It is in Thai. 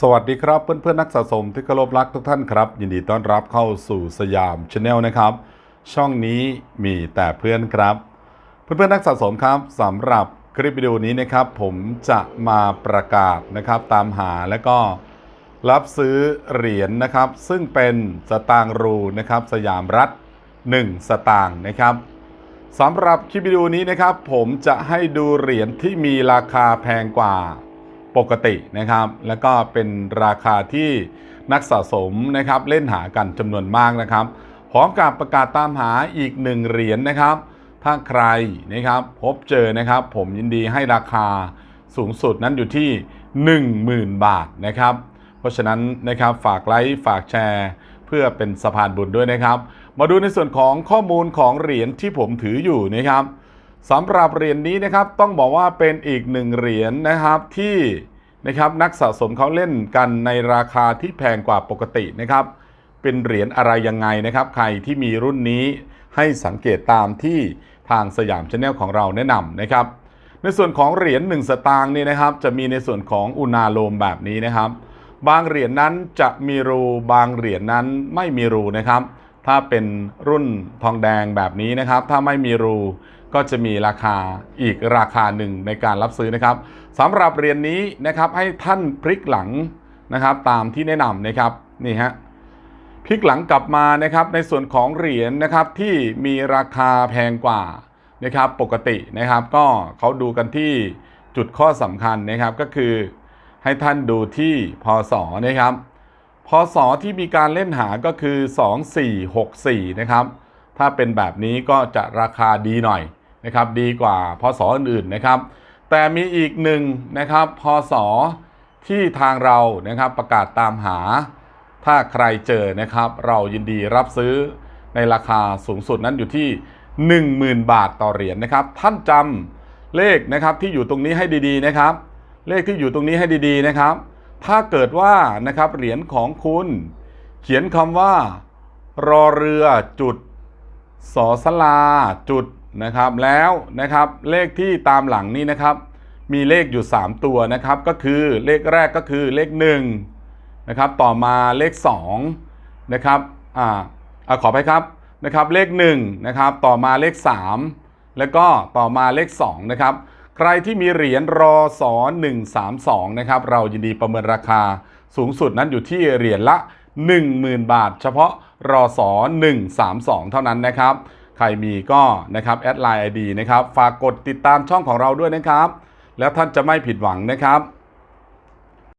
สวัสดีครับเพื่อนๆนักสะสมที่เคารพรักทุกท่านครับ ยินดีต้อนรับเข้าสู่สยามชาแนลนะครับ ช่องนี้มีแต่เพื่อนครับ เพื่อนๆนักสะสมครับสำหรับคลิปวิดีโอนี้นะครับ ผมจะมาประกาศนะครับ ตามหาและก็รับซื้อเหรียญนะครับ ซึ่งเป็นสตางค์รูนะครับ สยามรัฐ 1 สตางค์นะครับสำหรับคลิปวิดีโอนี้นะครับ ผมจะให้ดูเหรียญที่มีราคาแพงกว่า ปกตินะครับ แล้วก็เป็นราคาที่นักสะสมนะครับเล่นหากันจำนวนมากนะครับ พร้อมกับประกาศตามหาอีกหนึ่งเหรียญนะครับ ถ้าใครนะครับพบเจอนะครับ ผมยินดีให้ราคาสูงสุดนั้นอยู่ที่ 10,000 บาทนะครับ เพราะฉะนั้นนะครับฝากไลค์ฝากแชร์เพื่อเป็นสะพานบุญด้วยนะครับ มาดูในส่วนของข้อมูลของเหรียญที่ผมถืออยู่นะครับ สำหรับเหรียญนี้นะครับต้องบอกว่าเป็นอีกหนึ่งเหรียญนะครับที่นะครับนักสะสมเขาเล่นกันในราคาที่แพงกว่าปกตินะครับ เป็นเหรียญอะไรยังไงนะครับ ใครที่มีรุ่นนี้ให้สังเกตตามที่ทางสยามชาแนลของเราแนะนำนะครับ ในส่วนของเหรียญ1สตางค์นี่นะครับ จะมีในส่วนของอุณาโลมแบบนี้นะครับ บางเหรียญนั้นจะมีรูบางเหรียญนั้นไม่มีรูนะครับ ถ้าเป็นรุ่นทองแดงแบบนี้นะครับ ถ้าไม่มีรู ก็จะมีราคาอีกราคาหนึ่งในการรับซื้อนะครับสำหรับเหรียญนี้นะครับให้ท่านพลิกหลังนะครับ ตามที่แนะนำนะครับนี่ฮะพลิกหลังกลับมานะครับในส่วนของเหรียญนะครับที่มีราคาแพงกว่านะครับปกตินะครับ ก็เขาดูกันที่จุดข้อสำคัญนะครับก็คือให้ท่านดูที่พศนะครับพศที่มีการเล่นหาก็คือ 2464 นะครับ ถ้าเป็นแบบนี้ก็จะราคาดีหน่อย นะครับดีกว่าพศออื่นๆนะครับ แต่มีอีกหนึ่งนะครับพศที่ทางเรานะครับประกาศตามหา ถ้าใครเจอนะครับ เรายินดีรับซื้อในราคาสูงสุดนั้นอยู่ที่ 10,000 บาทต่อเหรียญนะครับ ท่านจำเลขนะครับที่อยู่ตรงนี้ให้ดีๆนะครับ เลขที่อยู่ตรงนี้ให้ดีๆนะครับ ถ้าเกิดว่านะครับเหรียญของคุณ เขียนคำว่า รอเรือจุดสอสลาจุด นะครับแล้วนะครับเลขที่ตามหลังนี้นะครับมีเลขอยู่ 3 ตัวนะครับก็คือเลขแรกก็คือเลข1นะครับต่อมาเลข2นะครับอ่าขอไปครับนะครับเลข1นะครับต่อมาเลข 3 แล้วก็ต่อมาเลข2นะครับใครที่มีเหรียญรอสอ132นะครับเรายินดีประเมินราคาสูงสุดนั้นอยู่ที่เหรียญละ 10,000 บาท เฉพาะรอสอ132 เท่านั้นนะครับ ใครมีก็นะครับแอดไลน์ไอดีนะครับ ฝากกดติดตามช่องของเราด้วยนะครับ แล้วท่านจะไม่ผิดหวังนะครับ